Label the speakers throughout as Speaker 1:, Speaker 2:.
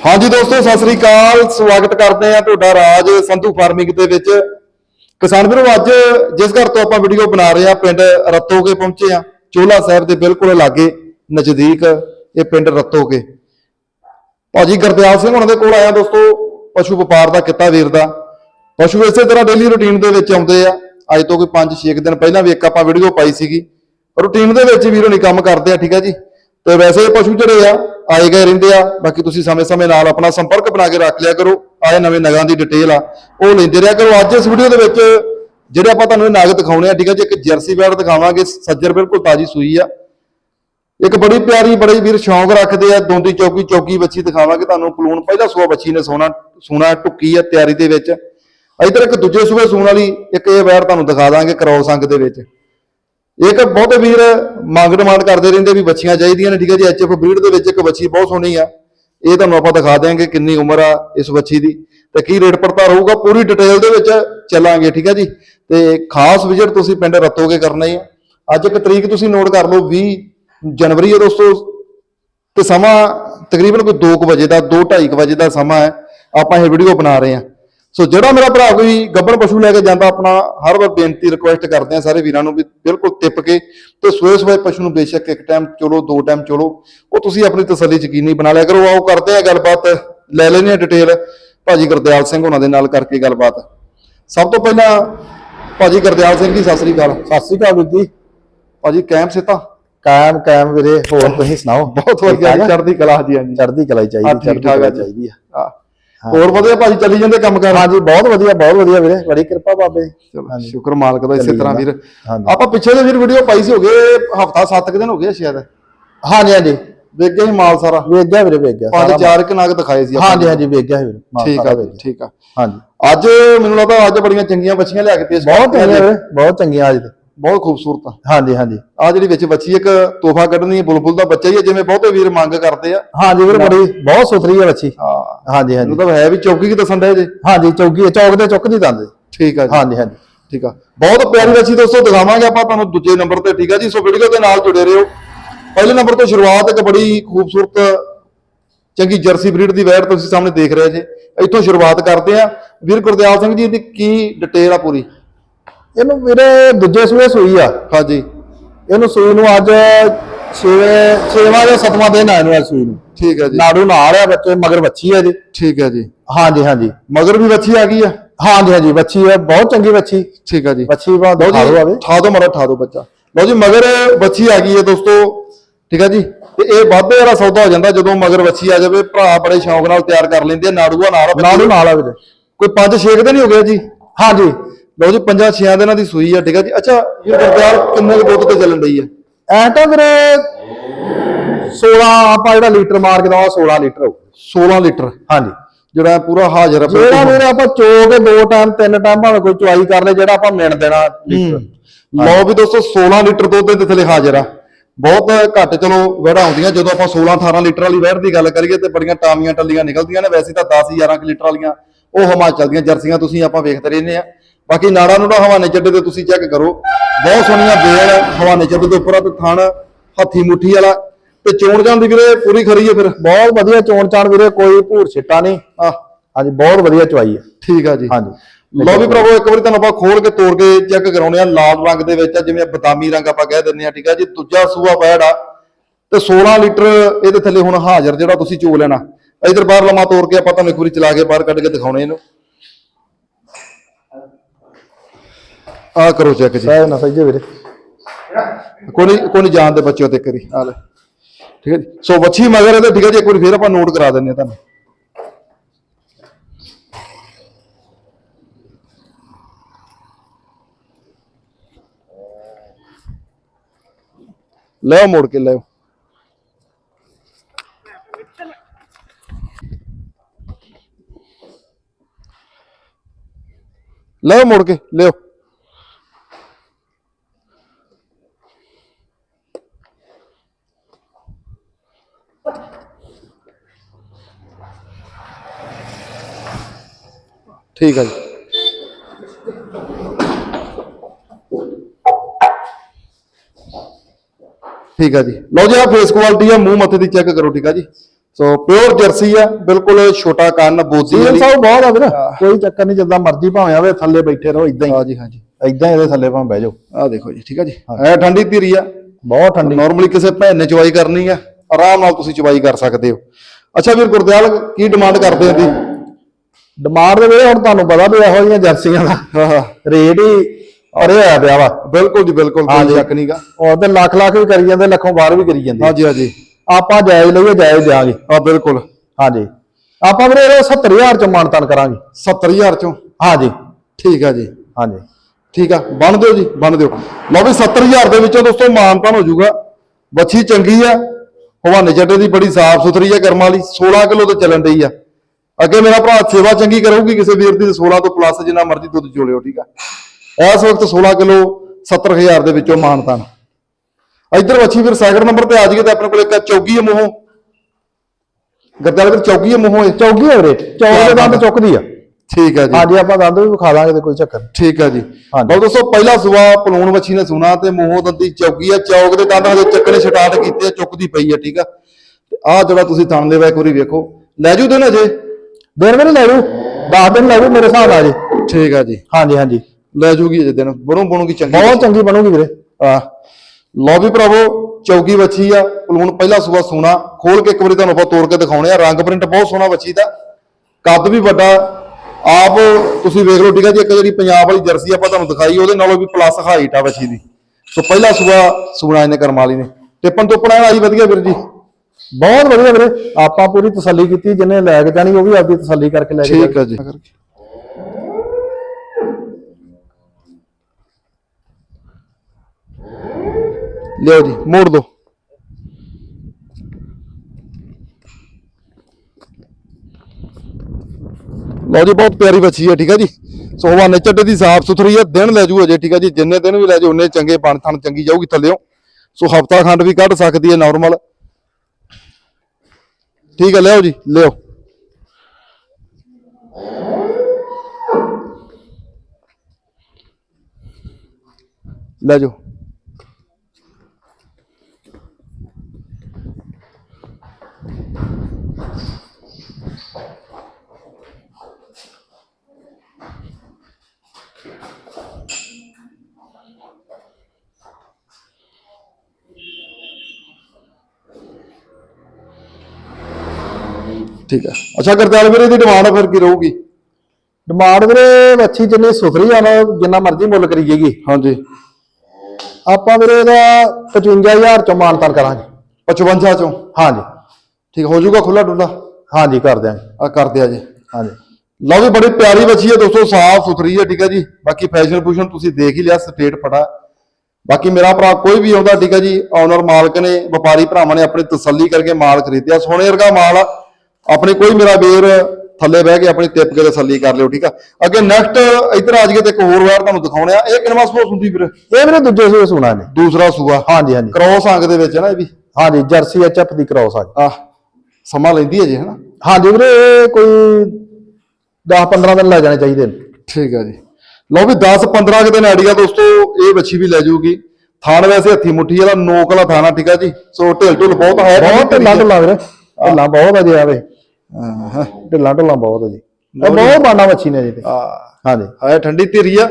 Speaker 1: ਹਾਂਜੀ ਦੋਸਤੋ, ਸਤਿ ਸ੍ਰੀ ਅਕਾਲ। ਸਵਾਗਤ ਕਰਦੇ ਆ ਤੁਹਾਡਾ ਰਾਜ ਸੰਧੂ ਫਾਰਮਿੰਗ ਦੇ ਵਿੱਚ। ਕਿਸਾਨ ਵੀਰੋ, ਅੱਜ ਜਿਸ ਘਰ ਤੋਂ ਆਪਾਂ ਵੀਡੀਓ ਬਣਾ ਰਹੇ ਆ ਪਿੰਡ ਰੱਤੋਕੇ ਪਹੁੰਚੇ ਆ ਚੋਲਾ ਸਾਹਿਬ ਦੇ ਬਿਲਕੁਲ ਲਾਗੇ ਨਜ਼ਦੀਕ ਇਹ ਪਿੰਡ ਰੱਤੋਕੇ ਭਾਜੀ ਗੁਰਦਿਆਲ ਸਿੰਘ ਉਹਨਾਂ ਦੇ ਕੋਲ ਆਇਆ ਦੋਸਤੋ, ਪਸ਼ੂ ਵਪਾਰ ਦਾ ਕਿੱਤਾ ਵੀਰ ਦਾ। ਪਸ਼ੂ ਇਸੇ ਤਰ੍ਹਾਂ ਡੇਲੀ ਰੁਟੀਨ ਦੇ ਵਿੱਚ ਆਉਂਦੇ ਆ। ਅੱਜ ਤੋਂ ਕੋਈ 5-6 ਦਿਨ ਪਹਿਲਾਂ ਵੀ ਇੱਕ ਆਪਾਂ ਵੀਡੀਓ ਪਾਈ ਸੀਗੀ। ਰੁਟੀਨ ਦੇ ਵਿੱਚ ਵੀਰੋ ਨਹੀਂ ਕੰਮ ਕਰਦੇ ਆ, ਠੀਕ ਹੈ ਜੀ? ਤੇ ਵੈਸੇ ਇਹ ਪਸ਼ੂ ਜਿਹੜੇ ਆ, ਆਏ ਗਏ ਰਹਿੰਦੇ ਆ। ਬਾਕੀ ਤੁਸੀਂ ਸਮੇਂ-ਸਮੇਂ ਨਾਲ ਆਪਣਾ ਸੰਪਰਕ ਬਣਾ ਕੇ ਰੱਖ ਲਿਆ ਕਰੋ। ਆਏ ਨਵੇਂ ਨਗਾਂ ਦੀ ਡਿਟੇਲ ਆ। ਉਹ ਲੈਂਦੇ ਰਿਹਾ ਕਰੋ। ਅੱਜ ਇਸ ਵੀਡੀਓ ਦੇ ਵਿੱਚ ਜਿਹੜੇ ਆਪਾਂ ਤੁਹਾਨੂੰ ਇਹ ਨਗ ਦਿਖਾਉਣੇ ਆ, ਠੀਕ ਹੈ ਜੀ? ਇੱਕ ਜਰਸੀ ਬੈਡ ਦਿਖਾਵਾਂਗੇ। ਸੱਜਰ ਬਿਲਕੁਲ ਤਾਜੀ ਸੂਈ ਆ। ਇੱਕ ਬੜੀ ਪਿਆਰੀ, ਬੜੀ ਵੀਰ ਸ਼ੌਂਕ ਰੱਖਦੇ ਆ। ਦੋਂਦੀ ਚੌਕੀ ਚੌਕੀ ਬੱਚੀ ਦਿਖਾਵਾਂਗੇ ਤੁਹਾਨੂੰ। ਪਲੂਣ ਪਹਿਲਾ ਸੂਆ ਬੱਚੀ ਨੇ ਸੋਨਾ ਸੋਨਾ ਟੁੱਕੀ ਆ ਤਿਆਰੀ ਦੇ ਵਿੱਚ। ਇਧਰ ਇੱਕ ਦੂਜੇ ਸੂਬੇ ਸੂਣ ਵਾਲੀ ਇੱਕ ਇਹ ਵੈਰ ਤੁਹਾਨੂੰ ਦਿਖਾ ਦਾਂਗੇ ਕਰੋਸ ਸੰਗ ਦੇ ਵਿੱਚ। ਇੱਕ ਬਹੁਤੇ ਵੀਰ ਮੰਗ ਡਿਮਾਂਡ ਕਰਦੇ ਰਹਿੰਦੇ ਵੀ ਬੱਚੀਆਂ ਚਾਹੀਦੀਆਂ ਨੇ, ਠੀਕ ਹੈ ਜੀ ਐਚਐਫ ਬਰੀਡ ਦੇ ਵਿੱਚ ਇੱਕ ਬੱਚੀ ਬਹੁਤ ਸੋਹਣੀ ਆ। ਇਹ ਤੁਹਾਨੂੰ ਆਪਾਂ ਦਿਖਾ ਦਿਆਂਗੇ ਕਿੰਨੀ ਉਮਰ ਆ ਇਸ ਬੱਚੀ ਦੀ। ਤੇ ਕੀ ਰੇਟ ਪੜਤਾ ਰਹੂਗਾ, ਪੂਰੀ ਡਿਟੇਲ ਦੇ ਵਿੱਚ ਚੱਲਾਂਗੇ, ਠੀਕ ਹੈ ਜੀ। ਤੇ ਖਾਸ ਵਿਜ਼ਿਟ ਤੁਸੀਂ ਪਿੰਡ ਰੱਤੋਗੇ ਕਰਨਾ ਹੀ ਆ। ਅੱਜ ਇੱਕ ਤਰੀਕ ਤੁਸੀਂ ਨੋਟ ਕਰ ਲਓ 20 ਜਨਵਰੀ ਹੈ ਦੋਸਤੋ। ਤੇ ਸਮਾਂ ਤਕਰੀਬਨ ਕੋਈ 2 ਵਜੇ ਦਾ 2:30 ਵਜੇ ਦਾ ਸਮਾਂ ਹੈ। ਆਪਾਂ ਇਹ ਵੀਡੀਓ ਬਣਾ ਰਹੇ ਹਾਂ। ਸੋ ਜਿਹੜਾ ਮੇਰਾ ਭਰਾ ਕੋਈ ਗੱਬਰ ਪਸ਼ੂ ਲੈ ਕੇ ਜਾਂਦਾ ਆਪਣਾ ਹਰ ਵਾਰ ਬੇਨਤੀ ਰਿਕੁਐਸਟ ਕਰਦੇ ਆ ਸਾਰੇ ਵੀਰਾਂ ਨੂੰ ਵੀ ਬਿਲਕੁਲ ਟਿਪ ਕੇ ਤੇ ਸਵੇਰੇ ਸਵੇਰੇ ਪਸ਼ੂ ਨੂੰ ਬੇਸ਼ੱਕ ਇੱਕ ਟਾਈਮ ਚਲੋ ਦੋ ਟਾਈਮ ਚਲੋ। ਉਹ ਤੁਸੀਂ ਆਪਣੀ ਤਸੱਲੀ ਯਕੀਨੀ ਬਣਾ ਲਿਆ ਕਰੋ। ਆਓ ਕਰਦੇ ਆ ਗੱਲਬਾਤ। ਲੈ ਲੈਣੇ ਆ ਡਿਟੇਲ ਭਾਜੀ ਗੁਰਦਿਆਲ ਸਿੰਘ ਉਹਨਾਂ ਦੇ ਨਾਲ ਕਰਕੇ ਗੱਲਬਾਤ। ਸਭ ਤੋਂ ਪਹਿਲਾਂ ਭਾਜੀ ਗੁਰਦਿਆਲ ਸਿੰਘ ਜੀ ਸਤਿ ਸ੍ਰੀ ਅਕਾਲ।
Speaker 2: ਸਤਿ ਸ਼੍ਰੀ ਅਕਾਲ ਜੀ।
Speaker 1: ਭਾਜੀ ਕੈਮ ਸਿੱਤਾ?
Speaker 2: ਕਾਇਮ ਕਾਇਮ ਵੀਰੇ ਹੋਰ ਤੁਸੀਂ ਸੁਣਾਓ?
Speaker 1: ਬਹੁਤ ਵਧੀਆ ਚੜ੍ਹਦੀ ਕਲਾ ਜੀ ਹਾਂਜੀ।
Speaker 2: ਚੜ੍ਹਦੀ ਕਲਾ ਚਾਹੀਦੀ
Speaker 1: ਆ ਜੀ।
Speaker 2: ਚਾਹੀਦੀ ਆ।
Speaker 1: ਹੋਰ ਵਧੀਆ ਭਾਜੀ ਚੱਲੀ ਜਾਂਦੇ ਕੰਮ ਕਰ?
Speaker 2: ਹਾਂਜੀ ਬਹੁਤ ਵਧੀਆ ਬਹੁਤ ਵਧੀਆ ਵੀਰੇ। ਬੜੀ ਕਿਰਪਾ ਬਾਬੇ। ਦੀ।
Speaker 1: ਚਲੋ ਸ਼ੁਕਰ ਮਾਲਕ ਦਾ ਇਸੇ ਤਰ੍ਹਾਂ ਵੀਰ। ਆਪਾਂ ਪਿੱਛੇ ਜੇ ਵੀਰ ਵੀਡੀਓ ਪਾਈ ਸੀ ਹੋ ਗਏ ਹਫਤਾ 7 ਦਿਨ ਹੋ ਗਏ ਸ਼ਾਇਦ?
Speaker 2: ਹਾਂਜੀ ਹਾਂਜੀ।
Speaker 1: ਵੇਖ ਗਏ ਸੀ ਮਾਲ ਸਾਰਾ?
Speaker 2: ਵੇਖ ਗਿਆ ਵੀਰੇ ਵੇਖ ਗਿਆ।
Speaker 1: ਪੰਜ ਚਾਰ ਕਿ ਨਗ ਦਿਖਾਏ ਸੀ
Speaker 2: ਹਾਂਜੀ ਹਾਂਜੀ ਵੇਖ ਗਿਆ ਵੀਰੇ।
Speaker 1: ਠੀਕ ਆ
Speaker 2: ਗਿਆ।
Speaker 1: ਠੀਕ ਆ।
Speaker 2: ਹਾਂਜੀ।
Speaker 1: ਅੱਜ ਮੈਨੂੰ ਲੱਗਦਾ ਅੱਜ ਬੜੀਆਂ ਚੰਗੀਆਂ ਬੱਚੀਆਂ ਲਿਆ ਕੇ ਪੇਸ਼
Speaker 2: ਬਹੁਤ ਬਹੁਤ ਚੰਗੀਆਂ ਅੱਜ ਤੇ।
Speaker 1: ਬਹੁਤ ਖੂਬਸੂਰਤ ਆ।
Speaker 2: ਹਾਂਜੀ ਹਾਂਜੀ।
Speaker 1: ਆ ਜਿਹੜੀ ਵਿੱਚ ਬੱਚੀ ਇੱਕ ਤੋਹਫਾ ਕੱਢਣੀ ਹੈ ਬੁਲਬੁਲ ਦਾ ਬੱਚਾ ਹੀ ਹੈ ਜਿਵੇਂ ਬਹੁਤੇ ਵੀਰ ਮੰਗ ਕਰਦੇ ਆ।
Speaker 2: ਹਾਂਜੀ ਵੀਰੇ ਬੜੀ ਬਹੁਤ ਸੁਥਰੀ ਹੈ ਬੱਚੀ।
Speaker 1: ਹਾਂ।
Speaker 2: ਹਾਂਜੀ ਹਾਂਜੀ।
Speaker 1: ਮਤਲਬ ਹੈ ਵੀ ਚੌਕੀ ਕੀ ਦੱਸਣ ਦੇ ਜੇ?
Speaker 2: ਹਾਂਜੀ ਚੌਕੀ ਚੌਕ ਦੇ ਚੁੱਕ ਦੀ ਦੰਦ
Speaker 1: ਠੀਕ ਆ ਜੀ।
Speaker 2: ਹਾਂਜੀ ਹਾਂਜੀ।
Speaker 1: ਠੀਕ ਆ। ਬਹੁਤ ਪਿਆਰੀ ਬੱਚੀ ਦੋਸਤੋ ਦਿਖਾਵਾਂਗੇ ਆਪਾਂ ਤੁਹਾਨੂੰ ਦੂਜੇ ਨੰਬਰ ਤੇ ਠੀਕ ਆ ਜੀ? ਸੋ ਵੀਡੀਓ ਦੇ ਨਾਲ ਜੁੜੇ ਰਹੋ। ਪਹਿਲੇ ਨੰਬਰ ਤੋਂ ਸ਼ੁਰੂਆਤ ਇੱਕ ਬੜੀ ਖੂਬਸੂਰਤ ਚੰਗੀ ਜਰਸੀ ਬਰੀਡ ਦੀ ਵੈਰ ਤੁਸੀਂ ਸਾਹਮਣੇ ਦੇਖ ਰਹੇ ਜੇ। ਇੱਥੋਂ ਸ਼ੁਰੂਆਤ ਕਰਦੇ ਆ। ਵੀਰ ਗੁਰਦਿਆਲ ਸਿੰਘ ਜੀ ਦੀ ਕੀ ਡਿਟੇਲ ਆ ਪੂਰੀ?
Speaker 2: ਇਹਨੂੰ ਵੀਰੇ ਦੂਜੇ ਸੂਏ ਸੂਈ ਆ।
Speaker 1: ਹਾਂਜੀ।
Speaker 2: ਇਹਨੂੰ ਸੂਈ ਨੂੰ ਅੱਜ 6 ਛੇਵਾਂ ਜਾਂ ਸੱਤਵਾਂ ਦਿਨ ਆ ਇਹਨੂੰ ਅੱਜ ਸੂਈ ਨੂੰ।
Speaker 1: ਠੀਕ ਹੈ ਜੀ।
Speaker 2: ਨਾੜੂ ਨਾਲ ਆ ਬੱਚੇ ਮਗਰ ਬੱਚੀ ਹੈ ਜੀ।
Speaker 1: ਠੀਕ ਹੈ ਜੀ।
Speaker 2: ਹਾਂਜੀ ਹਾਂਜੀ।
Speaker 1: ਮਗਰ ਵੀ ਬੱਚੀ ਆ ਗਈ ਆ?
Speaker 2: ਹਾਂਜੀ ਹਾਂਜੀ ਬੱਚੀ ਹੈ ਬਹੁਤ ਚੰਗੀ ਬੱਚੀ
Speaker 1: ਠੀਕ ਆ ਜੀ।
Speaker 2: ਬੱਚੀ
Speaker 1: ਲਓ
Speaker 2: ਦਿਖਾਓ
Speaker 1: ਜੀ
Speaker 2: ਆਵੇ
Speaker 1: ਠਾ ਦੋ ਮਾਰਾ ਠਾ ਦੋ ਬੱਚਾ। ਲਓ ਜੀ ਮਗਰ ਬੱਚੀ ਆ ਗਈ ਹੈ ਦੋਸਤੋ। ਠੀਕ ਆ ਜੀ। ਤੇ ਇਹ ਵਾਧੇ ਵਾਲਾ ਸੌਦਾ ਹੋ ਜਾਂਦਾ ਜਦੋਂ ਮਗਰ ਬੱਚੀ ਆ ਜਾਵੇ। ਭਰਾ ਬੜੇ ਸ਼ੌਂਕ ਨਾਲ ਤਿਆਰ ਕਰ ਲੈਂਦੇ ਆ ਨਾੜੂਆ ਨਾਲ
Speaker 2: ਨਾੜੂ ਨਾਲ ਆ ਵੀਰੇ।
Speaker 1: ਕੋਈ 5-6 ਦਿਨ ਹੀ ਹੋ ਗਿਆ ਜੀ।
Speaker 2: ਹਾਂਜੀ।
Speaker 1: ਲਓ ਜੀ 5-6 ਦਿਨਾਂ ਦੀ ਸੂਈ ਆ ਠੀਕ ਆ ਜੀ? ਅੱਛਾ ਇਹ ਗੁਰਦਿਆਲ ਕਿੰਨੇ ਕੁ ਦੁੱਧ ਤੇ ਚੱਲਣ ਡਈ ਆ?
Speaker 2: ਐ ਤਾਂ ਵੀਰੇ 16 ਆਪਾਂ ਜਿਹੜਾ ਲੀਟਰ ਮਾਰ ਕੇ ਦਵਾ 16 ਲੀਟਰ ਹੋਊ।
Speaker 1: 16 ਲੀਟਰ?
Speaker 2: ਹਾਂਜੀ।
Speaker 1: ਜਿਹੜਾ ਪੂਰਾ ਹਾਜ਼ਰ ਆ
Speaker 2: ਜਿਹੜਾ ਵੀਰੇ ਆਪਾਂ ਚੋ ਕੇ ਦੋ ਟਾਈਮ ਤਿੰਨ ਟਾਈਮ ਭਾਵੇਂ ਕੋਈ ਚੁਆਈ ਕਰ ਲੇ ਜਿਹੜਾ ਆਪਾਂ ਮਿਣ ਦੇਣਾ
Speaker 1: ਲਓ ਵੀ ਦੋਸਤੋ 16 ਲੀਟਰ ਦੁੱਧ ਦੇ ਥੱਲੇ ਹਾਜ਼ਰ ਆ। ਬਹੁਤ ਘੱਟ ਚਲੋ ਵੜਾ ਆਉਂਦੀਆਂ ਜਦੋਂ ਆਪਾਂ 16 18 ਲੀਟਰ ਵਾਲੀ ਵਹਿੜ ਦੀ ਗੱਲ ਕਰੀਏ ਤੇ ਬੜੀਆਂ ਟਾਮੀਆਂ ਟੱਲੀਆਂ ਨਿਕਲਦੀਆਂ ਨੇ ਵੈਸੇ ਤਾਂ 10 11 ਕੁ ਲੀਟਰ ਵਾਲੀਆਂ ਉਹ ਹਿਮਾਚਲ ਦੀਆਂ ਜਰਸੀਆਂ ਤੁਸੀਂ ਆਪਾਂ ਵੇਖਦੇ ਰਹਿੰਦੇ ਆ। ਬਾਕੀ ਨਾੜਾ ਨੂੜਾ ਹਵਾਨੇ ਚੱਡੇ ਤੇ ਤੁਸੀਂ ਚੈੱਕ ਕਰੋ। ਬਹੁਤ ਸੋਹਣੀਆਂ ਬੇਲ ਹਵਾਨੇ ਚੱਡੇ ਦੇ ਉੱਪਰ ਆ ਤੇ ਥਣ ਹੱਥੀ ਮੁੱਠੀ ਵਾਲਾ। ਤੇ ਚੋਣ ਜਾਂਦੀ ਵੀਰੇ ਪੂਰੀ ਖਰੀ ਹੈ ਫਿਰ।
Speaker 2: ਬਹੁਤ ਵਧੀਆ ਚੋਣ ਚਾਣ ਵੀਰੇ ਕੋਈ ਭੂਰ ਛਿੱਟਾ ਨਹੀਂ।
Speaker 1: ਆ
Speaker 2: ਹਾਂਜੀ ਬਹੁਤ ਵਧੀਆ ਚੁਆਈ ਹੈ
Speaker 1: ਠੀਕ ਆ ਜੀ।
Speaker 2: ਹਾਂਜੀ।
Speaker 1: ਲਓ ਵੀ ਭਰਾਵੋ ਇੱਕ ਵਾਰੀ ਤੁਹਾਨੂੰ ਆਪਾਂ ਖੋਲ ਕੇ ਤੋੜ ਕੇ ਚੈੱਕ ਕਰਾਉਣੇ ਆ ਲਾਲ ਰੰਗ ਦੇ ਵਿੱਚ ਆ ਜਿਵੇਂ ਬਦਾਮੀ ਰੰਗ ਆਪਾਂ ਕਹਿ ਦਿੰਦੇ ਆ ਠੀਕ ਆ ਜੀ। ਦੂਜਾ ਸੂਆ ਬੈੜ ਆ ਤੇ 16 ਲੀਟਰ ਇਹਦੇ ਥੱਲੇ ਹੁਣ ਹਾਜ਼ਰ ਜਿਹੜਾ ਤੁਸੀਂ ਚੋ ਲੈਣਾ। ਇਧਰ ਬਾਹਰ ਲਮਾ ਤੋੜ ਕੇ ਆਪਾਂ ਤੁਹਾਨੂੰ ਇੱਕ ਵਾਰੀ ਚਲਾ ਕੇ ਬਾਹਰ ਕੱਢ ਕੇ ਦਿਖਾਉਣੇ ਇਹਨੂੰ। ਆ ਕਰੋ ਚੈੱਕ ਜੀ।
Speaker 2: ਸਹਿ ਨਾ ਸਹੀਏ ਵੀਰੇ।
Speaker 1: ਕੋਈ ਕੋਈ ਜਾਣ ਦੇ ਬੱਚਿਓ ਤੇ ਕਰੀ ਆ ਲੈ। ਠੀਕ ਹੈ ਜੀ। ਸੋ ਵੱਛੀ ਮਗਰ ਇਹਦੇ ਠੀਕ ਹੈ ਜੀ ਇੱਕ ਵਾਰੀ ਫੇਰ ਆਪਾਂ ਨੋਟ ਕਰਾ ਦਿੰਨੇ ਆ ਤੁਹਾਨੂੰ। ਲੈ ਮੋੜ ਕੇ ਲੈ ਲੈ ਮੋੜ ਕੇ ਲਿਓ ਠੀਕ ਹੈ ਜੀ। ਠੀਕ ਆ ਜੀ। ਲਓ ਜੀ ਆ ਫੇਸ ਕੁਆਲਿਟੀ ਆ ਮੂੰਹ ਮੱਥੇ ਦੀ ਚੈੱਕ ਕਰੋ ਠੀਕ ਆ ਜੀ। ਸੋ ਪਿਓਰ ਜਰਸੀ ਆ ਬਿਲਕੁਲ ਛੋਟਾ ਕੰਨ ਬੋਦੀ ਵਾਲੀ।
Speaker 2: ਸਾਹਿਬ ਬਹੁਤ ਆ ਵੀਰ ਕੋਈ ਚੱਕਰ ਨਹੀਂ ਜਿੱਦਾਂ ਮਰਜ਼ੀ ਭਾਵੇਂ ਆਵੇ ਥੱਲੇ ਬੈਠੇ ਰਹੋ ਇਦਾਂ ਹੀ।
Speaker 1: ਹਾਂਜੀ
Speaker 2: ਇਦਾਂ ਹੀ ਇਹਦੇ ਥੱਲੇ ਭਾਵੇਂ ਬਹਿ ਜਾਓ।
Speaker 1: ਆ ਦੇਖੋ ਜੀ ਠੀਕ ਆ ਜੀ। ਐ ਠੰਡੀ ਧੀਰੀ ਆ।
Speaker 2: ਬਹੁਤ ਠੰਡੀ।
Speaker 1: ਨਾਰਮਲੀ ਕਿਸੇ ਭੈਣ ਨੇ ਚਵਾਈ ਕਰਨੀ ਆ ਆਰਾਮ ਨਾਲ ਤੁਸੀਂ ਚਵਾਈ ਕਰ ਸਕਦੇ ਹੋ। ਅੱਛਾ ਵੀਰ ਗੁਰਦਿਆਲ ਕੀ ਡਿਮਾਂਡ ਕਰਦੇ ਹੋ ਦੀ
Speaker 2: ਡਿਮਾਂਡ ਦੇ ਵੇਲੇ ਹੁਣ ਤੁਹਾਨੂੰ ਪਤਾ ਵੀ ਇਹੋ ਜਿਹੀਆਂ ਜਰਸੀਆਂ ਦਾ ਰੇਟ ਹੀ ਅਰੇ ਹੋਇਆ ਪਿਆ ਵਾ।
Speaker 1: ਬਿਲਕੁਲ ਜੀ ਬਿਲਕੁਲ ਕੋਈ। ਸ਼ੱਕ ਨਹੀਂਗਾ।
Speaker 2: ਉਹ ਤੇ ਲੱਖ ਲੱਖ ਵੀ ਕਰੀ ਜਾਂਦੇ ਲੱਖੋਂ ਬਾਹਰ ਵੀ ਕਰੀ ਜਾਂਦੇ।
Speaker 1: ਹਾਂਜੀ ਹਾਂਜੀ।
Speaker 2: ਆਪਾਂ ਜਾਇਜ਼ ਲਈਏ ਜਾਇਜ਼ ਦਿਆਂਗੇ।
Speaker 1: ਆ ਬਿਲਕੁਲ।
Speaker 2: ਹਾਂਜੀ। ਆਪਾਂ ਵੀਰੇ ਇਹਦਾ 70000 ਚ ਮਾਨਤਾਨ ਕਰਾਂਗੇ।
Speaker 1: 70000 ਚੋਂ?
Speaker 2: ਹਾਂਜੀ।
Speaker 1: ਠੀਕ ਆ ਜੀ।
Speaker 2: ਹਾਂਜੀ।
Speaker 1: ਠੀਕ ਆ ਬਣ ਦਿਓ ਜੀ ਬਣ ਦਿਓ। ਲਓ ਵੀ 70000 ਦੇ ਵਿੱਚੋਂ ਦੋਸਤੋ ਮਾਨਤਾਨ ਹੋ ਜਾਊਗਾ। ਬੱਚੀ ਚੰਗੀ ਆ ਹਵਾਨੇ ਚੱਡੇ ਦੀ ਬੜੀ ਸਾਫ਼ ਸੁਥਰੀ ਆ ਕਰਮਾਂ ਵਾਲੀ 16 ਕਿਲੋ ਤੇ ਚੱਲਣ ਡਈ ਆ। ਅੱਗੇ ਮੇਰਾ ਭਰਾ ਸੇਵਾ ਚੰਗੀ ਕਰੂਗੀ ਕਿਸੇ ਵੀਰ ਦੀ ਤੇ 16 ਤੋਂ ਪਲੱਸ ਜਿੰਨਾ ਮਰਜ਼ੀ ਦੁੱਧ ਚੋਲਿਓ ਠੀਕ ਆ? ਇਸ ਵਕਤ 16 ਕਿਲੋ 70000 ਦੇ ਵਿੱਚੋਂ ਮਾਨਤਾਨ ਇੱਧਰ ਵੱਛੀ ਫਿਰ ਸੈਕਿੰਡ ਨੰਬਰ ਤੇ ਆ ਜਾਈਏ ਤੇ ਆਪਣੇ ਕੋਲ ਇੱਕ ਚੌਗੀ ਹੈ ਮੂੰਹੋਂ। ਵੀਰ ਚੌਗੀ ਹੈ ਮੂੰਹੋਂ ਇਹ।
Speaker 2: ਚੌਕੀ ਹੋ ਵੀਰੇ। ਚੌਕ ਦੇ ਦੰਦ ਚੁੱਕਦੀ ਆ।
Speaker 1: ਠੀਕ ਆ ਜੀ।
Speaker 2: ਹਾਂਜੀ ਆਪਾਂ ਦੰਦ ਵੀ ਵਿਖਾ ਦਾਂਗੇ ਤੇ ਕੋਈ ਚੱਕਰ ਨੀ।
Speaker 1: ਠੀਕ ਆ ਜੀ। ਬਹੁਤ ਦੋਸਤੋ ਪਹਿਲਾ ਸੁਆ ਪਲੂਣ ਵੱਛੀ ਨੇ ਸੁਣਾ ਤੇ ਮੂੰਹੋਂ ਦੰਦੀ ਚੌਕੀ ਆ। ਚੌਕ ਦੇ ਦੰਦ ਹਜੇ ਚੱਕਣੇ ਸਟਾਰਟ ਕੀਤੇ ਆ ਚੁੱਕਦੀ ਪਈ ਆ ਠੀਕ ਆ। ਆਹ ਜਿਹੜਾ ਤੁਸੀਂ ਥਣ ਦੇ ਵਾ ਇੱਕ ਵਾਰੀ ਵੇਖੋ। ਲੈ ਜੂ ਦਿਨ ਅਜੇ।
Speaker 2: ਦਿਨ ਵੀ ਲੈ ਜੂ 10 ਦਿਨ ਲੈ ਜੂ ਮੇਰੇ ਹਿਸਾਬ ਨਾਲ ਜੀ।
Speaker 1: ਠੀਕ ਆ ਜੀ।
Speaker 2: ਹਾਂਜੀ ਹਾਂਜੀ।
Speaker 1: ਲੈ ਜੂਗੀ ਅਜੇ ਦਿਨ ਬਣੂ ਬਣੂਗੀ ਚੰਗੀ
Speaker 2: ਬਹੁਤ ਚੰਗੀ ਬਣੂਗੀ ਵੀਰੇ।
Speaker 1: ਆ। ਲਓ ਵੀ ਭਰਾਵੋ ਚੌਕੀ ਵੱਛੀ ਆ ਪਲੂਣ ਪਹਿਲਾ ਸੁਆ ਸੁਣਾ ਖੋਲ ਕੇ ਇੱਕ ਵਾਰੀ ਤੁਹਾਨੂੰ ਆਪਾਂ ਤੋੜ ਕੇ ਦਿਖਾਉਣੇ ਆ ਰੰਗ ਪ੍ਰਿੰਟ ਬਹੁਤ ਸੋਹਣਾ ਵੱਛੀ ਦਾ। ਕੱਦ ਵੀ ਵੱਡਾ। ਆਪ ਤੁਸੀਂ ਵੇਖ ਲਓ ਠੀਕ ਆ ਜੀ ਇੱਕ ਜਿਹੜੀ ਪੰਜਾਬ ਵਾਲੀ ਜਰਸੀ ਆਪਾਂ ਤੁਹਾਨੂੰ ਦਿਖਾਈ ਉਹਦੇ ਨਾਲੋਂ ਵੀ ਪਲੱਸ ਹਾਈਟ ਆ ਵੱਛੀ ਦੀ। ਸੋ ਪਹਿਲਾ ਸੁਆ ਸੁਣਾ ਇਹਨੇ ਕਰਮ ਵਾਲੀ ਨੇ। ਟਿੱਪਣ ਟੁੱਪਣਾ ਆਈ ਵਧੀਆ ਵੀਰ ਜੀ।
Speaker 2: ਬਹੁਤ ਵਧੀਆ ਵੀਰੇ ਆਪਾਂ ਪੂਰੀ ਤਸੱਲੀ ਕੀਤੀ ਜਿਹਨੇ ਲੈ ਕੇ ਜਾਣੀ ਉਹ ਵੀ ਆਪਦੀ ਤਸੱਲੀ ਕਰਕੇ ਲੈ ਕੇ
Speaker 1: ਠੀਕ ਆ ਜੀ। ਲਿਓ ਜੀ ਮੋੜ ਦੋ। ਲਓ ਜੀ ਬਹੁਤ ਪਿਆਰੀ ਬੱਚੀ ਹੈ ਠੀਕ ਹੈ ਜੀ। ਸੋ ਹਵਾਨੇ ਚੱਡੇ ਦੀ ਸਾਫ਼ ਸੁਥਰੀ ਹੈ ਦਿਨ ਲੈ ਜੂ ਅਜੇ ਠੀਕ ਹੈ ਜੀ। ਜਿੰਨੇ ਦਿਨ ਵੀ ਲੈ ਜਾਓ ਉਹਨੇ ਚੰਗੇ ਬਣ ਥਣ ਚੰਗੀ ਜਾਊਗੀ ਥੱਲਿਓ। ਸੋ ਹਫਤਾ ਖੰਡ ਵੀ ਕੱਢ ਸਕਦੀ ਹੈ ਨਾਰਮਲ ਠੀਕ ਹੈ ਲਿਓ ਜੀ ਲਿਓ ਲੈ ਜਾਓ। ਠੀਕ ਹੈ। ਅੱਛਾ ਗੁਰਦਿਆਲ ਵੀਰੇ ਦੀ ਡਿਮਾਂਡ ਫਿਰ ਕੀ ਰਹੂਗੀ?
Speaker 2: ਡਿਮਾਂਡ ਵੀਰੇ ਵੱਛੀ ਜਿੰਨੀ ਸੁਥਰੀ ਆ ਨਾ ਜਿੰਨਾ ਮਰਜ਼ੀ ਮੁੱਲ ਕਰੀ ਜਾਈਏ।
Speaker 1: ਹਾਂਜੀ।
Speaker 2: ਆਪਾਂ ਵੀਰੇ ਇਹਦਾ 55000 ਚ ਮਾਨਤਾਨ ਕਰਾਂਗੇ।
Speaker 1: 55 ਚੋਂ?
Speaker 2: ਹਾਂਜੀ।
Speaker 1: ਠੀਕ ਹੋ ਜਾਊਗਾ ਖੁੱਲਾ ਡੁੱਲਾ
Speaker 2: ਹਾਂਜੀ ਕਰ ਦਿਆਂਗੇ।
Speaker 1: ਆ ਕਰ ਦਿਆ ਜੀ।
Speaker 2: ਹਾਂਜੀ।
Speaker 1: ਲਓ ਵੀ ਬੜੀ ਪਿਆਰੀ ਬੱਚੀ ਹੈ ਦੋਸਤੋ ਸਾਫ਼ ਸੁਥਰੀ ਹੈ ਠੀਕ ਹੈ ਜੀ। ਬਾਕੀ ਫੈਸ਼ਨ ਫੂਸ਼ਨ ਤੁਸੀਂ ਦੇਖ ਹੀ ਲਿਆ ਸਟੇਟ ਫੜਾ। ਬਾਕੀ ਮੇਰਾ ਭਰਾ ਕੋਈ ਵੀ ਆਉਂਦਾ ਠੀਕ ਹੈ ਜੀ ਓਨਰ ਮਾਲਕ ਨੇ ਵਪਾਰੀ ਭਰਾਵਾਂ ਨੇ ਆਪਣੀ ਤਸੱਲੀ ਕਰਕੇ ਮਾਲ ਖਰੀਦਿਆ ਸੋਨੇ ਵਰਗਾ ਮਾਲ ਆ ਆਪਣੇ ਕੋਈ ਮੇਰਾ ਵੀਰ ਥੱਲੇ ਬਹਿ ਕੇ ਆਪਣੀ ਟਿਪ ਕੇ ਤਸੱਲੀ ਕਰ ਲਿਓ ਠੀਕ ਆ? ਅੱਗੇ ਨੈਕਸਟ ਇੱਧਰ ਆ ਜਾਈਏ ਤੇ ਇੱਕ ਹੋਰ ਵਾਰ ਤੁਹਾਨੂੰ ਦਿਖਾਉਣੇ ਆ। ਇਹ ਕਿੰਨਵਾਂ ਸਪੋਰਟ ਹੁੰਦੀ ਵੀਰ?
Speaker 2: ਇਹ ਵੀਰੇ ਦੂਜੇ ਸੂਏ ਸੁਣਾ ਨੇ।
Speaker 1: ਦੂਸਰਾ ਸੂਆ।
Speaker 2: ਹਾਂਜੀ ਹਾਂਜੀ।
Speaker 1: ਕ੍ਰੋਸ ਅੰਗ ਦੇ ਵਿੱਚ ਹੈ ਨਾ ਇਹ ਵੀ?
Speaker 2: ਹਾਂਜੀ ਜਰਸੀ ਐਚਐਫ ਦੀ ਕ੍ਰੋਸ ਆ
Speaker 1: ਆ ਸਮਾਂ ਲੈਂਦੀ ਹੈ ਜੀ ਹਨਾ
Speaker 2: ਹਾਂਜੀ ਵੀਰੇ ਇਹ ਕੋਈ 10 15 ਦਿਨ ਲੈ ਜਾਣੇ ਚਾਹੀਦੇ ਨੇ।
Speaker 1: ਠੀਕ ਹੈ ਜੀ। ਲਓ ਵੀ 10 15 ਕੁ ਦਿਨ ਆਈਡੀਆ ਦੋਸਤੋ ਇਹ ਬੱਚੀ ਵੀ ਲੈ ਜਾਊਗੀ। ਥਾਣ ਵੈਸੇ ਹੱਥੀ ਮੁੱਠੀ ਵਾਲਾ ਨੋਕ ਵਾਲਾ ਥਾਣਾ ਠੀਕ ਆ ਜੀ। ਸੋ ਢਿੱਲ ਢੁੱਲ ਬਹੁਤ ਹੈ।
Speaker 2: ਬਹੁਤ ਢਿੱਲਾ ਢੁੱਲਾ ਵੀਰੇ। ਢਿੱਲਾ ਬਹੁਤ ਅਜੇ ਆਵੇ
Speaker 1: ਹਾਂ
Speaker 2: ਢਿੱਲਾ ਢੁੱਲਾ ਬਹੁਤ ਹੈ ਜੀ। ਇਹ ਬਹੁਤ ਬਾਣਾ ਵੱਛੀ ਨੇ ਜੀ ਤੇ
Speaker 1: ਆ
Speaker 2: ਹਾਂਜੀ।
Speaker 1: ਹੈ ਠੰਡੀ ਧੀਰੀ ਆ।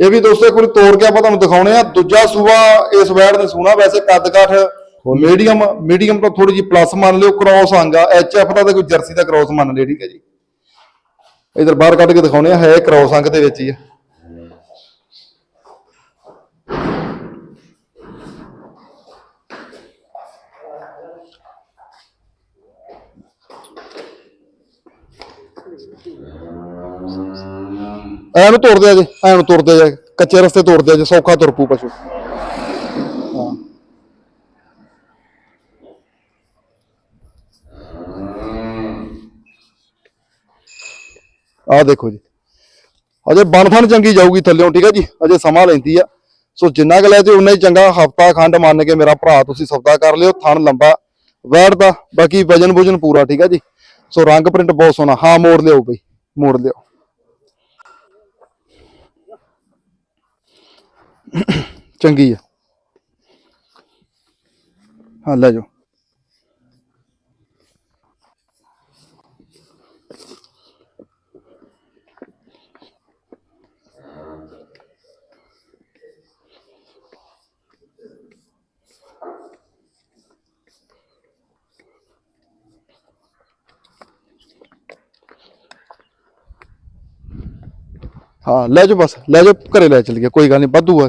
Speaker 1: ਇਹ ਵੀ ਦੋਸਤੋ ਵਾਰੀ ਤੋੜ ਕੇ ਆਪਾਂ ਤੁਹਾਨੂੰ ਦਿਖਾਉਣੇ ਆ। ਦੂਜਾ ਸੂਆ ਇਸ ਵੈੜ ਨੇ ਸੋਨਾ ਵੈਸੇ ਕੱਦ ਕਾਠ ਮੀਡੀਅਮ ਮੀਡੀਅਮ ਤੋਂ ਥੋੜੀ ਜੀ ਪਲੱਸ ਮੰਨ ਲਿਓ ਕ੍ਰੋਸ ਆਂਗਾ ਐਚਐਫ ਦਾ ਤੇ ਕੋਈ ਜਰਸੀ ਦਾ ਕ੍ਰੋਸ ਮੰਨ ਲਿਓ ਠੀਕ ਹੈ ਜੀ। ਇਧਰ ਬਾਹਰ ਕੱਢ ਕੇ ਦਿਖਾਉਣੇ ਆ। ਹੈ ਕ੍ਰੋਸ ਅੰਗ ਦੇ ਵਿੱਚ ਹੀ ਆ। ਐ ਨੂੰ ਤੋੜਦੇ ਆ ਜੇ, ਐ ਨੂੰ ਤੋੜਦੇ ਆ ਕੱਚੇ ਰਸਤੇ ਤੋੜਦੇ ਆ ਜੇ, ਸੌਖਾ ਤੁਰ ਪੂ ਪਸ਼ੂ। ਆਹ ਦੇਖੋ ਜੀ। ਅਜੇ ਬਣ ਥਣ ਚੰਗੀ ਜਾਊਗੀ ਥੱਲਿਓਂ, ਠੀਕ ਹੈ ਜੀ? ਅਜੇ ਸਮਾਂ ਲੈਂਦੀ ਆ। ਸੋ ਜਿੰਨਾ ਕੁ ਲੈ ਤੇ ਉਨਾ ਹੀ ਚੰਗਾ ਹਫਤਾ ਖੰਡ ਮੰਨ ਕੇ ਮੇਰਾ ਭਰਾ ਤੁਸੀਂ ਸੌਦਾ ਕਰ ਲਿਓ, ਥਣ ਲੰਬਾ ਵੈੜ ਦਾ ਬਾਕੀ ਵਜਨ ਵੁਜਨ ਪੂਰਾ, ਠੀਕ ਹੈ ਜੀ? ਸੋ ਰੰਗ ਪ੍ਰਿੰਟ ਬਹੁਤ ਸੋਹਣਾ। ਹਾਂ, ਮੋੜ ਲਿਓ ਬਈ, ਮੋੜ ਲਿਓ चंकी है। हाँ ਲੈ हाँ ले जाओ बस, ले जाओ, घरे लै चलिए कोई गल नहीं वाधू है।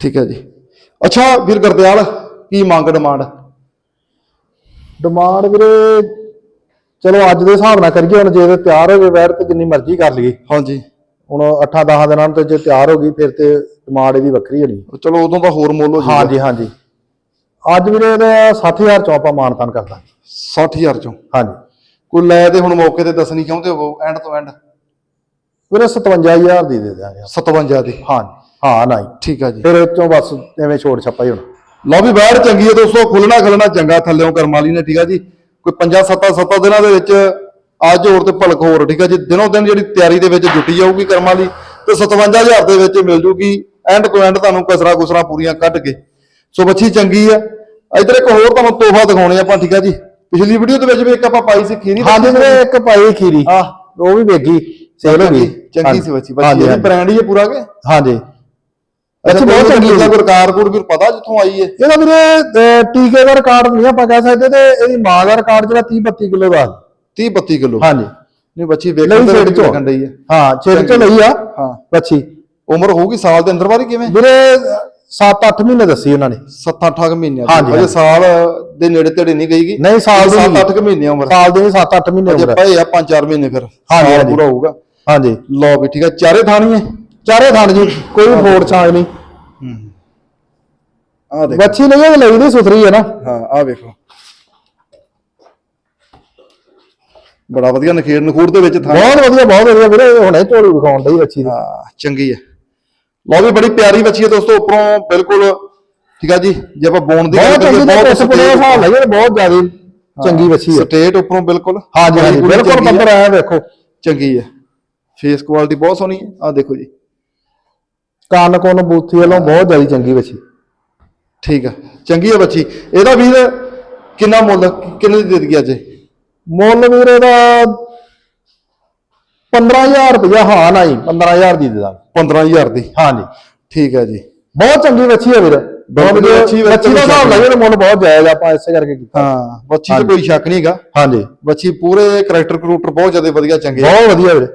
Speaker 1: ਠੀਕ ਹੈ ਜੀ। ਅੱਛਾ ਵੀਰ ਗੁਰਦਿਆਲ ਕੀ ਮੰਗ ਡਿਮਾਂਡ?
Speaker 2: ਡਿਮਾਂਡ ਵੀਰੇ ਚਲੋ ਅੱਜ ਦੇ ਹਿਸਾਬ ਨਾਲ ਕਰੀਏ ਹੁਣ ਜੇ ਤੇ ਤਿਆਰ ਹੋ ਗਏ ਵੈਰ ਤੇ ਜਿੰਨੀ ਮਰਜ਼ੀ ਕਰ ਲਈਏ।
Speaker 1: ਹਾਂਜੀ।
Speaker 2: ਹੁਣ 8-10 ਦਿਨਾਂ ਨੂੰ ਤੇ ਜੇ ਤਿਆਰ ਹੋ ਗਈ ਫਿਰ ਤੇ ਡਿਮਾਂਡ ਇਹਦੀ ਵੱਖਰੀ ਹੋਣੀ।
Speaker 1: ਚਲੋ ਉਦੋਂ ਤਾਂ ਹੋਰ ਮੁੱਲ ਹੋ ਜਾਊਗਾ।
Speaker 2: ਹਾਂਜੀ ਹਾਂਜੀ। ਅੱਜ ਵੀਰੇ ਇਹਦਾ 60000 ਚੋਂ ਆਪਾਂ ਮਾਨਤਾਨ ਕਰਦਾ
Speaker 1: 60000 ਚੋਂ।
Speaker 2: ਹਾਂਜੀ।
Speaker 1: ਕੋਈ ਲੈ ਤੇ ਹੁਣ ਮੌਕੇ ਤੇ ਦੱਸਣੀ ਚਾਹੁੰਦੇ ਹੋ ਐਂਡ ਤੋਂ ਐਂਡ
Speaker 2: ਵੀਰੇ 57000 ਦੀ ਦੇ ਦਿਆਂਗੇ।
Speaker 1: 57 ਦੀ।
Speaker 2: ਹਾਂ ਹਾਂ ਨਹੀਂ।
Speaker 1: ਠੀਕ ਆ ਜੀ।
Speaker 2: ਫਿਰ ਚੋਂ ਬਸ ਐਵੇਂ ਛੋੜ ਛੱਪਾ ਹੀ ਹੋਣਾ।
Speaker 1: ਲਓ ਵੀ ਬੈੜ ਚੰਗੀ ਹੈ ਦੋਸਤੋ ਖੁੱਲਣਾ ਖਲਣਾ ਚੰਗਾ ਥੱਲਿਓਂ ਕਰਮ ਵਾਲੀ ਨੇ ਠੀਕ ਆ ਜੀ। ਕੋਈ 5 7 7 ਦਿਨਾਂ ਦੇ ਵਿੱਚ ਅੱਜ ਹੋਰ ਤੇ ਭਲਕ ਹੋਰ ਠੀਕ ਆ ਜੀ। ਦਿਨੋਂ ਦਿਨ ਜਿਹੜੀ ਤਿਆਰੀ ਦੇ ਵਿੱਚ ਜੁਟੀ ਜਾਊਗੀ ਕਰਮ ਵਾਲੀ ਤੇ 57000 ਦੇ ਵਿੱਚ ਮਿਲ ਜੂਗੀ। ਐਂਡ ਤੋਂ ਐਂਡ ਤੁਹਾਨੂੰ ਕਸਰਾ ਕੁਸਰਾ ਪੂਰੀਆਂ ਕੱਢ ਕੇ। ਸੋ ਬੱਚੀ ਚੰਗੀ ਆ। ਇਧਰ ਇੱਕ ਹੋਰ ਤੁਹਾਨੂੰ ਤੋਹਫਾ ਦਿਖਾਉਣੇ ਆਪਾਂ ਠੀਕ ਆ ਜੀ। ਪਿਛਲੀ ਵੀਡੀਓ ਦੇ ਵਿੱਚ ਵੀ ਇੱਕ ਆਪਾਂ ਪਾਈ ਸੀ ਖੀਰੀ
Speaker 2: ਹਾਂਜੀ ਵੀਰੇ ਇੱਕ ਪਾਈ ਖੀਰੀ।
Speaker 1: ਹਾਂ।
Speaker 2: ਉਹ ਵੀ ਵੇਗੀ ਸੇਲ ਹੋ ਗਈ।
Speaker 1: ਚੰਗੀ ਸੀ ਬੱਚੀ। ਬੱਚੀ
Speaker 2: ਹਾਂਜੀ।
Speaker 1: ਬ੍ਰਾਂਡ ਹੀ ਹੈ ਪੂਰਾ ਕੇ?
Speaker 2: ਹਾਂਜੀ।
Speaker 1: ਅੱਛਾ
Speaker 2: ਬਹੁਤ ਚੰਗੀ ਹੈ।
Speaker 1: ਰਿਕਾਰਡ ਕੋਡ ਵੀ ਪਤਾ ਜਿੱਥੋਂ ਆਈ ਹੈ?
Speaker 2: ਇਹਦਾ ਵੀਰੇ ਟੀਕੇ ਦਾ ਰਿਕਾਰਡ ਨਹੀਂ ਆਪਾਂ ਕਹਿ ਸਕਦੇ ਤੇ ਇਹਦੀ ਮਾਂ ਦਾ ਰਿਕਾਰਡ ਜਿਹੜਾ 30 32 ਕਿਲੋ ਦਾ।
Speaker 1: 30 32 ਕਿਲੋ।
Speaker 2: ਹਾਂਜੀ।
Speaker 1: ਨਹੀਂ ਬੱਚੀ ਵੇਖਣ ਦੇ ਵਿੱਚ ਲੱਗਣ ਡਈ ਹੈ।
Speaker 2: ਹਾਂ ਛੇੜ ਚੋਂ ਲਈ ਆ।
Speaker 1: ਹਾਂ।
Speaker 2: ਬੱਚੀ।
Speaker 1: ਉਮਰ ਹੋਊਗੀ ਸਾਲ ਦੇ ਅੰਦਰ ਵਾਰੀ ਕਿਵੇਂ?
Speaker 2: ਵੀਰੇ 7-8 ਮਹੀਨੇ ਦੱਸੀ ਉਹਨਾਂ ਨੇ।
Speaker 1: 7-8 ਮਹੀਨਿਆਂ
Speaker 2: ਹਾਂਜੀ,
Speaker 1: ਅਜੇ ਸਾਲ ਦੇ ਨੇੜੇ ਤੇੜੇ ਨਹੀਂ ਗਈਗੀ
Speaker 2: ਨਹੀਂ, ਸਾਲ ਦੀ ਨਹੀਂ।
Speaker 1: 7-8 ਮਹੀਨੇ ਉਮਰ।
Speaker 2: ਸਾਲ ਦੇ 7-8 ਮਹੀਨੇ
Speaker 1: ਅਜੇ
Speaker 2: ਉਮਰ। ਹੈ।
Speaker 1: ਪਏ ਆ 5-4 ਮਹੀਨੇ ਫਿਰ।
Speaker 2: ਹਾਂਜੀ,
Speaker 1: ਸਾਲ
Speaker 2: ਹਾਂਜੀ।
Speaker 1: ਪੂਰਾ ਹੋਊਗਾ।
Speaker 2: ਹਾਂਜੀ।
Speaker 1: ਲਓ ਵੀ ਠੀਕ ਹੈ ਚਾਰੇ ਥਾਣੀ ਹੈ?
Speaker 2: ਚਾਰੇ ਥਣ ਜੀ। ਕੋਈ ਫੋੜ ਛਾਂਗ ਨਹੀਂ।
Speaker 1: ਆਹ ਦੇਖ।
Speaker 2: ਬੱਚੀ ਨਹੀਂ ਇਹ ਲਈ ਦੀ ਸੁਥਰੀ ਹੈ ਨਾ।
Speaker 1: ਹਾਂ ਆਹ ਵੇਖੋ ਬੜਾ ਵਧੀਆ ਨਖੇੜ ਨਖੂੜ ਦੇ ਵਿੱਚ ਥਾਂ
Speaker 2: ਬਹੁਤ ਵਧੀਆ ਬਹੁਤ ਵਧੀਆ ਵੀਰੇ। ਹੁਣੇ ਝੋਲੀ ਵਿਖਾਉਣ ਡਈ ਬੱਚੀ ਦੀ।
Speaker 1: ਹਾਂ ਚੰਗੀ ਹੈ ਲਓ ਵੀ ਬੜੀ ਪਿਆਰੀ ਬੱਚੀ ਹੈ ਦੋਸਤੋ ਉੱਪਰੋਂ ਬਿਲਕੁਲ ਠੀਕ ਆ ਜੀ? ਜੇ ਆਪਾਂ ਬੋਨ ਦੀ
Speaker 2: ਬਹੁਤ ਚੰਗੀ ਤੇ ਹਿਸਾਬ ਲਾਈਏ ਬਹੁਤ ਜ਼ਿਆਦਾ ਚੰਗੀ ਬੱਚੀ ਹੈ।
Speaker 1: ਸਟੇਟ ਉੱਪਰੋਂ ਬਿਲਕੁਲ
Speaker 2: ਹਾਂਜੀ ਹਾਂਜੀ ਬਿਲਕੁਲ। ਨੰਬਰ ਆਇਆ ਵੇਖੋ।
Speaker 1: ਚੰਗੀ ਹੈ। ਫੇਸ ਕੁਆਲਿਟੀ ਬਹੁਤ ਸੋਹਣੀ ਹੈ। ਆਹ ਦੇਖੋ ਜੀ।
Speaker 2: ਕੰਨ ਕੋਨ ਬੂਥੀ ਵੱਲੋਂ ਬਹੁਤ ਜ਼ਿਆਦਾ ਚੰਗੀ ਬੱਚੀ
Speaker 1: ਠੀਕ ਹੈ ਚੰਗੀ ਹੈ ਬੱਚੀ ਇਹਦਾ ਵੀਰ ਕਿੰਨਾ ਮੁੱਲ ਕਿੰਨੇ ਦੀ ਦੇ ਦਈਏ ਅੱਜ?
Speaker 2: ਮੁੱਲ ਵੀਰ ਇਹਦਾ 15000 ਰੁਪਇਆ ਹਾਂ ਨਹੀਂ 15000 ਦੀ ਦੇ ਦਾਂਗੇ।
Speaker 1: 15000 ਦੀ?
Speaker 2: ਹਾਂਜੀ
Speaker 1: ਠੀਕ ਹੈ ਜੀ।
Speaker 2: ਬਹੁਤ ਚੰਗੀ ਬੱਚੀ ਹੈ ਵੀਰ।
Speaker 1: ਬਹੁਤ
Speaker 2: ਬੱਚੀ,
Speaker 1: ਬੱਚੀ
Speaker 2: ਦਾ ਹਿਸਾਬ ਲਾਈਏ ਤਾਂ ਮੁੱਲ ਬਹੁਤ ਜਾਇਜ਼ ਆ, ਆਪਾਂ ਇਸੇ ਕਰਕੇ ਕੀਤਾ।
Speaker 1: ਹਾਂ ਬੱਚੀ ਤੇ ਕੋਈ ਸ਼ੱਕ ਨਹੀਂਗਾ।
Speaker 2: ਹਾਂਜੀ
Speaker 1: ਬੱਚੀ ਪੂਰੇ ਕਰੈਕਟਰ ਕਰੂਟਰ ਬਹੁਤ ਜ਼ਿਆਦਾ ਵਧੀਆ ਚੰਗੇ।
Speaker 2: ਬਹੁਤ ਵਧੀਆ ਵੀਰੇ।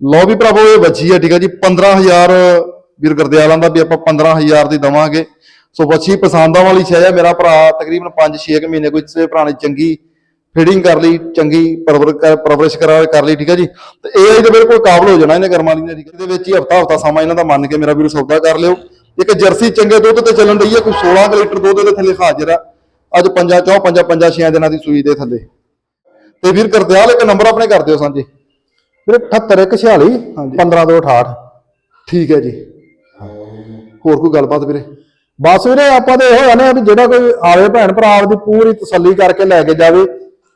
Speaker 1: ਲਓ ਵੀ ਭਰਾਵੋ ਇਹ ਬੱਚੀ ਹੈ ਠੀਕ ਹੈ ਜੀ। 15000 ਵੀਰ ਗੁਰਦਿਆਲਾਂ ਦਾ ਵੀ ਆਪਾਂ 15000 ਦੀ ਦਵਾਂਗੇ। ਸੋ ਬੱਚੀ ਪਸੰਦਾਂ ਵਾਲੀ ਸ਼ੈ ਹੈ ਮੇਰਾ ਭਰਾ ਤਕਰੀਬਨ 5-6 ਮਹੀਨੇ ਕੋਈ ਕਿਸੇ ਭਰਾ ਨੇ ਚੰਗੀ ਫੀਡਿੰਗ ਕਰ ਲਈ ਚੰਗੀ ਪਰਵਰਿਸ਼ ਕਰਾ ਕਰ ਲਈ ਠੀਕ ਹੈ ਜੀ? ਤੇ ਇਹ ਇਹਦੇ ਬਿਲਕੁਲ ਕਾਬਲ ਹੋ ਜਾਣਾ ਇਹਨੇ ਕਰਮਾਂ ਦੀ ਠੀਕ ਇਹਦੇ ਵਿੱਚ ਹੀ ਹਫਤਾ ਹਫਤਾ ਸਮਾਂ ਇਹਨਾਂ ਦਾ ਮੰਨ ਕੇ ਮੇਰਾ ਵੀਰ ਸੌਦਾ ਕਰ ਲਿਓ। ਇੱਕ ਜਰਸੀ ਚੰਗੇ ਦੁੱਧ ਤੇ ਚੱਲਣ ਰਹੀ ਹੈ ਕੋਈ 16 ਕੁ ਲੀਟਰ ਦੁੱਧ ਦੇ ਥੱਲੇ ਹਾਜ਼ਰ ਆ। ਅੱਜ ਪੰਜਾਂ ਚੌ ਪੰਜਾਂ ਪੰਜਾਂ ਛਿਆਂ ਦਿਨਾਂ ਦੀ ਸੂਈ ਦੇ ਥੱਲੇ। ਤੇ ਵੀਰ ਗੁਰਦਿਆਲ ਇੱਕ ਨੰਬਰ ਆਪਣੇ ਕਰ ਦਿਓ ਸਾਂਝੇ।
Speaker 2: ਵੀਰੇ 78146
Speaker 1: ਹਾਂਜੀ।
Speaker 2: 15268
Speaker 1: ਠੀਕ ਹੈ ਜੀ। ਹੋਰ ਕੋਈ ਗੱਲਬਾਤ ਵੀਰੇ?
Speaker 2: ਬਸ ਵੀਰੇ ਆਪਾਂ ਤੇ ਇਹੋ ਆ ਵੀ ਜਿਹੜਾ ਕੋਈ ਆਵੇ ਭੈਣ ਭਰਾ ਆਪਦੀ ਪੂਰੀ ਤਸੱਲੀ ਕਰਕੇ ਲੈ ਕੇ ਜਾਵੇ।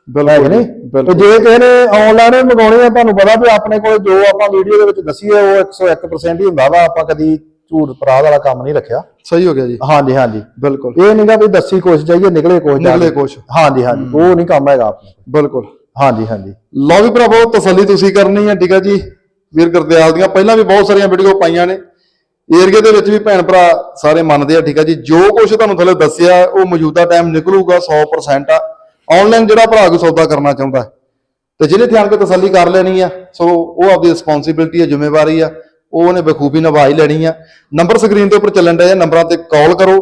Speaker 1: ਬਿਲਕੁਲ
Speaker 2: ਨਹੀਂ?
Speaker 1: ਬਿਲਕੁਲ।
Speaker 2: ਤੇ ਜੇ ਕਿਸੇ ਨੇ ਆਨਲਾਈਨ ਮੰਗਾਉਣੀ ਆ ਤੁਹਾਨੂੰ ਪਤਾ ਵੀ ਆਪਣੇ ਕੋਲ ਜੋ ਆਪਾਂ ਵੀਡੀਓ ਦੇ ਵਿੱਚ ਦੱਸੀਏ ਉਹ 101% ਹੀ ਹੁੰਦਾ ਵਾ ਆਪਾਂ ਕਦੀ ਝੂਠ ਫਰਾਡ ਵਾਲਾ ਕੰਮ ਨਹੀਂ ਰੱਖਿਆ।
Speaker 1: ਸਹੀ ਹੋ ਗਿਆ ਜੀ।
Speaker 2: ਹਾਂਜੀ ਹਾਂਜੀ।
Speaker 1: ਬਿਲਕੁਲ।
Speaker 2: ਇਹ ਨਹੀਂਗਾ ਵੀ ਦੱਸੀ ਕੁਛ ਚਾਹੀਏ ਨਿਕਲੇ ਕੁਛ
Speaker 1: ਨਿਕਲੇ। ਕੁਛ।
Speaker 2: ਹਾਂਜੀ ਹਾਂਜੀ। ਉਹ ਨਹੀਂ ਕੰਮ ਹੈਗਾ ਆਪਣੇ।
Speaker 1: ਬਿਲਕੁਲ।
Speaker 2: ਹਾਂਜੀ ਹਾਂਜੀ।
Speaker 1: ਲਓ ਵੀ ਭਰਾਵੋ ਤਸੱਲੀ ਤੁਸੀਂ ਕਰਨੀ ਹੈ ਠੀਕ ਹੈ ਜੀ। ਵੀਰ ਗੁਰਦਿਆਲ ਦੀਆਂ ਪਹਿਲਾਂ ਵੀ ਬਹੁਤ ਸਾਰੀਆਂ ਵੀਡੀਓ ਪਾਈਆਂ ਨੇ। ਏਰੀਏ ਦੇ ਵਿੱਚ ਵੀ ਭੈਣ ਭਰਾ ਸਾਰੇ ਮੰਨਦੇ ਆ ਠੀਕ ਹੈ ਜੀ। ਜੋ ਕੁਝ ਤੁਹਾਨੂੰ ਥੱਲੇ ਦੱਸਿਆ ਉਹ ਮੌਜੂਦਾ ਟਾਈਮ ਨਿਕਲੂਗਾ 100% ਆ। ਆਨਲਾਈਨ ਜਿਹੜਾ ਭਰਾ ਕੋਈ ਸੌਦਾ ਕਰਨਾ ਚਾਹੁੰਦਾ ਹੈ, ਤੇ ਜਿਹਨੇ ਧਿਆਨ ਕੇ ਤਸੱਲੀ ਕਰ ਲੈਣੀ ਆ ਸੋ ਉਹ ਆਪਦੀ ਰਿਸਪੌਂਸਿਬਿਲਟੀ ਆ ਜ਼ਿੰਮੇਵਾਰੀ ਆ ਉਹ ਉਹਨੇ ਬਖੂਬੀ ਨਿਭਾਈ ਲੈਣੀ ਆ। ਨੰਬਰ ਸਕਰੀਨ ਦੇ ਉੱਪਰ ਚੱਲਣ ਡਿਆ ਨੰਬਰਾਂ ਤੇ ਕਾਲ ਕਰੋ।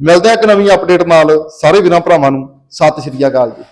Speaker 1: ਮਿਲਦੇ ਆ ਇੱਕ ਨਵੀਂ ਅਪਡੇਟ ਨਾਲ ਸਾਰੇ ਵੀਰਾਂ ਭਰਾਵਾਂ ਨੂੰ। ਸਤਿ ਸ਼੍ਰੀ ਅਕਾਲ ਜੀ।